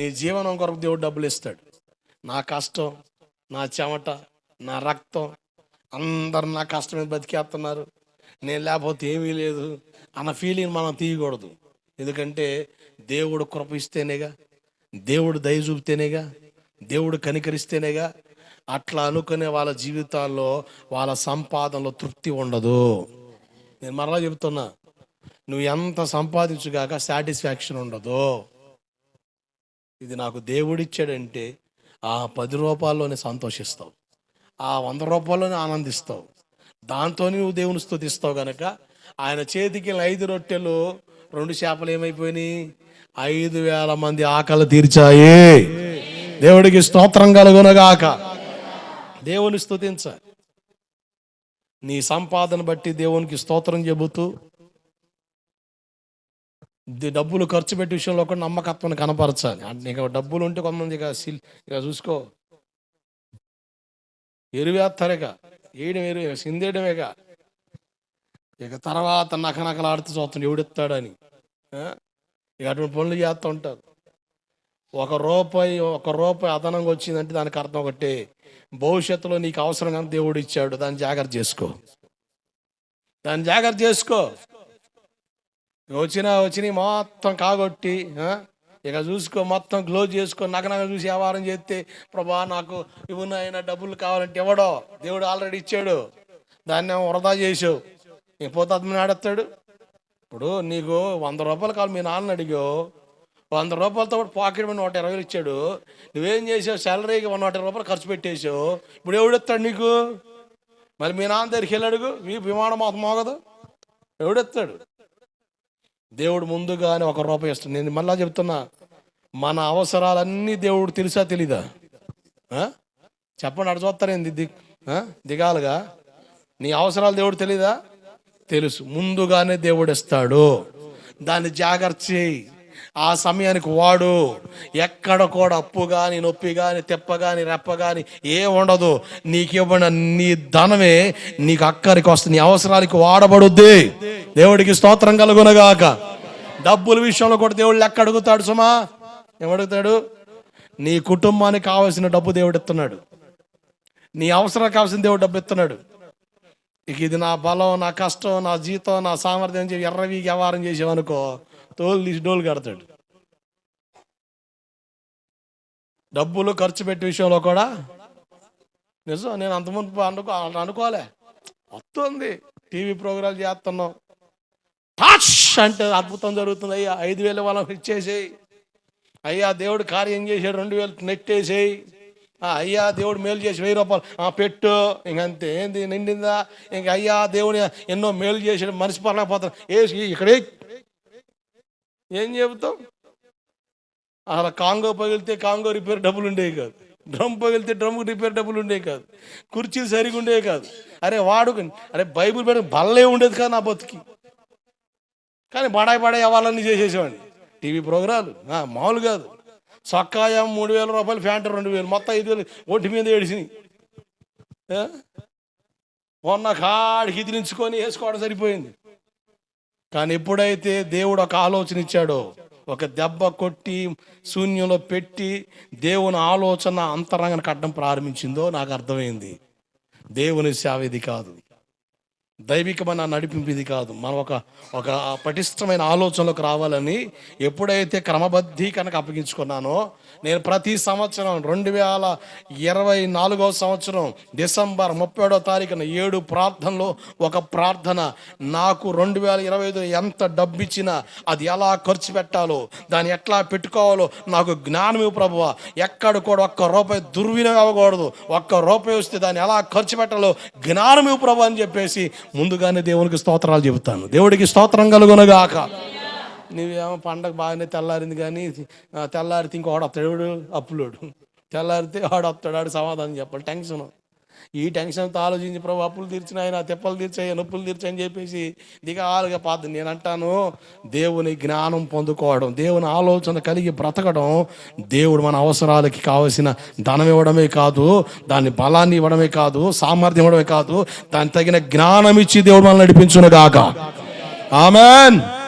నీ జీవనం కొరకు దేవుడు డబ్బులు ఇస్తాడు. నా కష్టం నా చెమట నా రక్తం అందరు నా కష్టం మీద బతికేస్తున్నారు. నేను లేకపోతే ఏమీ లేదు అన్న ఫీలింగ్ మనం తీయకూడదు. ఎందుకంటే దేవుడు కృపిస్తేనేగా దేవుడు దయ చూపితేనేగా దేవుడు కనికరిస్తేనేగా అట్లా అనుకునే వాళ్ళ జీవితాల్లో వాళ్ళ సంపాదనలో తృప్తి ఉండదు. నేను మరలా చెబుతున్నా నువ్వు ఎంత సంపాదించుగాక సాటిస్ఫాక్షన్ ఉండదు. ఇది నాకు దేవుడిచ్చాడంటే ఆ పది రూపాయల్లోనే సంతోషిస్తావు. ఆ వంద రూపాయల్లోనే ఆనందిస్తావు. దాంతో నువ్వు దేవుని స్థుతిస్తావు గనక ఆయన చేతికి ఐదు రొట్టెలు రెండు చేపలు ఏమైపోయినాయి? ఐదు వేల మంది ఆకలి తీర్చాయి. దేవుడికి స్తోత్రం కలుగునగాక. దేవుని స్తుతించాలి నీ సంపాదన బట్టి దేవునికి స్తోత్రం చెబుతూ డబ్బులు ఖర్చు పెట్టే విషయంలో కూడా నమ్మకత్వం కనపరచాలి. అంటే ఇక డబ్బులు ఉంటే కొంతమంది ఇక సిల్ ఇక చూసుకో. ఎరువేస్తారుగా వేయడం ఎరువు సిందేయడమేగా. ఇక తర్వాత నకనకలాడుతూ చూస్తాడు ఎవడెత్తాడని ఇక అటువంటి పనులు చేస్తూ ఉంటారు. ఒక రూపాయి ఒక రూపాయి అదనంగా వచ్చిందంటే దానికి అర్థం ఒకటే. భవిష్యత్తులో నీకు అవసరం కానీ దేవుడు ఇచ్చాడు దాన్ని జాగ్రత్త చేసుకో. దాన్ని జాగ్రత్త చేసుకో. వచ్చిన వచ్చినాయి మొత్తం కాగొట్టి ఇక చూసుకో మొత్తం క్లోజ్ చేసుకో నగనగ చూసి వ్యాపారం చేస్తే ప్రభా నాకు ఇవి డబ్బులు కావాలంటే ఇవ్వడో దేవుడు ఆల్రెడీ ఇచ్చాడు. దాన్ని వృధా చేసావు? ఇంక పోతే అతను ఆడేస్తాడు. ఇప్పుడు నీకు వంద రూపాయలు కావాలి మీ నాన్న అడిగో. వంద రూపాయలతో కూడా పాకెట్ మనీ నూట ఇరవై ఇచ్చాడు. నువ్వేం చేసావు? శాలరీకి వన్ నూట ఇరవై రూపాయలు ఖర్చు పెట్టేసావు. ఇప్పుడు ఎవడెత్తాడు నీకు? మరి మీ నాన్న దగ్గరికి వెళ్ళి అడుగు. మీ విమానం మాత్రం మోగదు. ఎవడెత్తాడు దేవుడు ముందుగానే ఒక రూపాయి ఇస్తుంది నేను మళ్ళా చెప్తున్నా మన అవసరాలన్నీ దేవుడు తెలుసా తెలీదా? చెప్పండి అటు చూస్తారేంది ది దిగాలుగా? నీ అవసరాలు దేవుడు తెలీదా? తెలుసు. ముందుగానే దేవుడు ఇస్తాడు. దాన్ని జాగ్రత్త చేయి. ఆ సమయానికి వాడు ఎక్కడ కూడా అప్పు కానీ నొప్పి కానీ తెప్ప కానీ రెప్ప కానీ ఏ ఉండదు. నీకు ఇవ్వబడిన నీ ధనమే నీకు అక్కడికి వస్తుంది. నీ అవసరానికి వాడబడుద్ది. దేవుడికి స్తోత్రం కలుగునగాక. డబ్బుల విషయంలో కూడా దేవుడు లెక్క అడుగుతాడు సుమా. ఏమడుగుతాడు? నీ కుటుంబానికి కావాల్సిన డబ్బు దేవుడు ఇస్తున్నాడు. నీ అవసరానికి కావాల్సిన దేవుడు డబ్బు ఇస్తున్నాడు. ఇక ఇది నా బలం నా కష్టం నా జీతం నా సామర్థ్యం చెప్పి ఎర్రవి వ్యవహారం చేసేవనుకో తోలు తీసి డోలు కడతాడు. డబ్బులు ఖర్చు పెట్టే విషయంలో కూడా నిజం నేను అంతముందు అనుకో అనుకోలే. వస్తుంది. టీవీ ప్రోగ్రాలు చేస్తున్నాం. టాచ్ అంటే అద్భుతం జరుగుతుంది. అయ్యా ఐదు వేల వాళ్ళకి ఇచ్చేసేయి. అయ్యా దేవుడు కార్యం చేసాడు రెండు వేలు నెట్టేసేయి. ఆ, అయ్యా దేవుడు మేలు చేసి వెయ్యి రూపాయలు. ఆ, పెట్టు. ఇంకంతే ఏంది నిండిందా? ఇంక అయ్యా దేవుడు ఎన్నో మేలు చేసాడు మనిషి పడలేకపోతాం వేసి ఇక్కడే. ఏం చెబుతాం అసలు కాంగో పగిలితే కాంగో రిపేర్ డబ్బులు ఉండేవి కాదు. డ్రమ్ పగిలితే డ్రమ్ రిపేర్ డబ్బులు ఉండేవి కాదు. కుర్చీలు సరిగా ఉండేవి కాదు. అరే వాడు అరే బైబిల్ పెట్ట బల్లే ఉండేది కాదు నా బతుకి. కానీ బడాయి బడాయి అవ్వాలని చేసేసేవాడిని. టీవీ ప్రోగ్రాలు మామూలు కాదు. సొక్కాయం మూడు వేల రూపాయలు ఫ్యాంట్ రెండు వేలు మొత్తం ఐదు వేలు ఒంటి మీద ఏడిసినాయి. మొన్న కాడికి ఇదిలించుకొని వేసుకోవడం సరిపోయింది. కానీ ఎప్పుడైతే దేవుడు ఒక ఆలోచన ఇచ్చాడో ఒక దెబ్బ కొట్టి శూన్యంలో పెట్టి దేవుని ఆలోచన అంతరంగాన్ని కట్టడం ప్రారంభించిందో నాకు అర్థమైంది. దేవుని సేవ ఇది కాదు. దైవికమైన నడిపింపు ఇది కాదు. మనం ఒక ఒక పటిష్టమైన ఆలోచనలోకి రావాలని ఎప్పుడైతే క్రమబద్ధీకరణకు అప్పగించుకున్నానో నేను ప్రతి సంవత్సరం రెండు వేల ఇరవై నాలుగవ సంవత్సరం డిసెంబర్ ముప్పై ఏడో తారీఖున ఏడు ప్రార్థనలో ఒక ప్రార్థన. నాకు రెండు వేల ఇరవై ఐదు ఎంత డబ్బు ఇచ్చినా అది ఎలా ఖర్చు పెట్టాలో దాన్ని ఎట్లా పెట్టుకోవాలో నాకు జ్ఞానమే ప్రభువ. ఎక్కడ కూడా ఒక్క రూపాయి దుర్వినియోగం అవ్వకూడదు. ఒక్క రూపాయి వస్తే దాన్ని ఎలా ఖర్చు పెట్టాలో జ్ఞానమే ప్రభు అని చెప్పేసి ముందుగానే దేవునికి స్తోత్రాలు చెబుతాను. దేవుడికి స్తోత్రం కలుగునగాక. నువ్వేమో పండగ బాగానే తెల్లారింది కానీ తెల్లారితే ఇంకోడు వస్తాడు. అప్పులోడు. తెల్లారితే వాడు వస్తాడు. ఆడు సమాధానం చెప్పాలి. టెన్షన్ ఈ టెన్షన్తో ఆలోచించి ప్రభు అప్పులు తీర్చినాయన తెప్పలు తీర్చాయి నొప్పులు తీర్చాయని చెప్పేసి దిగాలుగా పాత నేను అంటాను. దేవుని జ్ఞానం పొందుకోవడం దేవుని ఆలోచన కలిగి బ్రతకడం దేవుడు మన అవసరాలకి కావలసిన ధనం ఇవ్వడమే కాదు దాని బలాన్ని ఇవ్వడమే కాదు సామర్థ్యం ఇవ్వడమే కాదు దాని తగిన జ్ఞానం ఇచ్చి దేవుడు మనల్ని నడిపించును ఆమెన్.